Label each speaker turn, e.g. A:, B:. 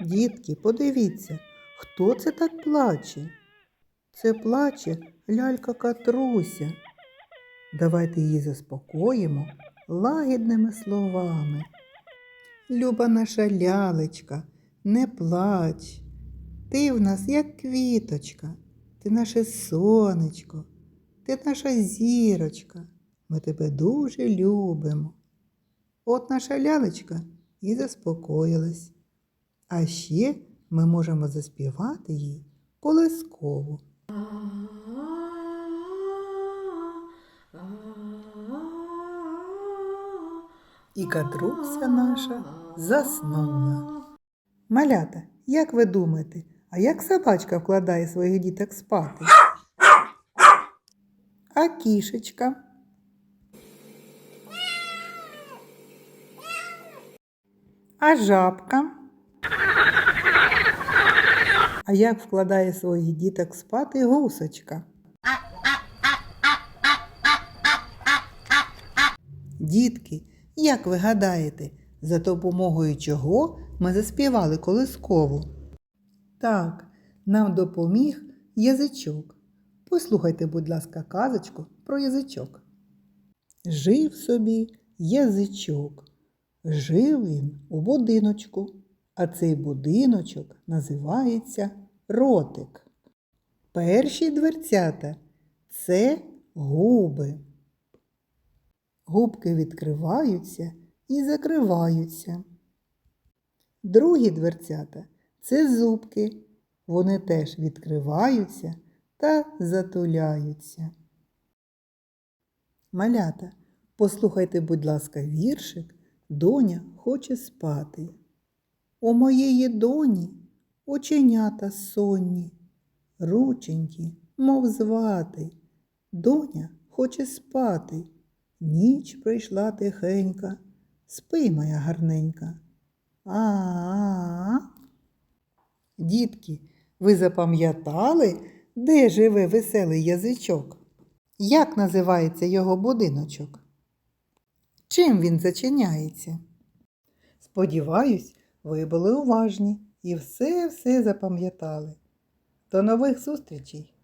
A: Дітки, подивіться, хто це так плаче? Це плаче лялька Катруся. Давайте її заспокоїмо лагідними словами. Люба наша лялечка, не плач. Ти в нас як квіточка, ти наше сонечко, ти наша зірочка. Ми тебе дуже любимо. От наша лялечка і заспокоїлась. А ще ми можемо заспівати їй колискову. І катруся наша заснула. Малята, як ви думаєте, а як собачка вкладає своїх діток спати? А кішечка? А жабка? А як вкладає своїх діток спати гусочка? Дітки, як ви гадаєте, за допомогою чого ми заспівали колискову? Так, нам допоміг язичок. Послухайте, будь ласка, казочку про язичок. Жив собі язичок. Жив він у будиночку, а цей будиночок називається ротик. Перші дверцята це губи. Губки відкриваються і закриваються. Другі дверцята це зубки. Вони теж відкриваються та затуляються. Малята, послухайте, будь ласка, віршик Доня хоче спати. У моєї доні оченята сонні, рученькі, мов звати. Доня хоче спати. Ніч прийшла тихенька, спи, моя гарненька. А-а-а. Дітки, ви запам'ятали, де живе веселий язичок? Як називається його будиночок? Чим він зачиняється? Сподіваюсь, ви були уважні і все-все запам'ятали. До нових зустрічей!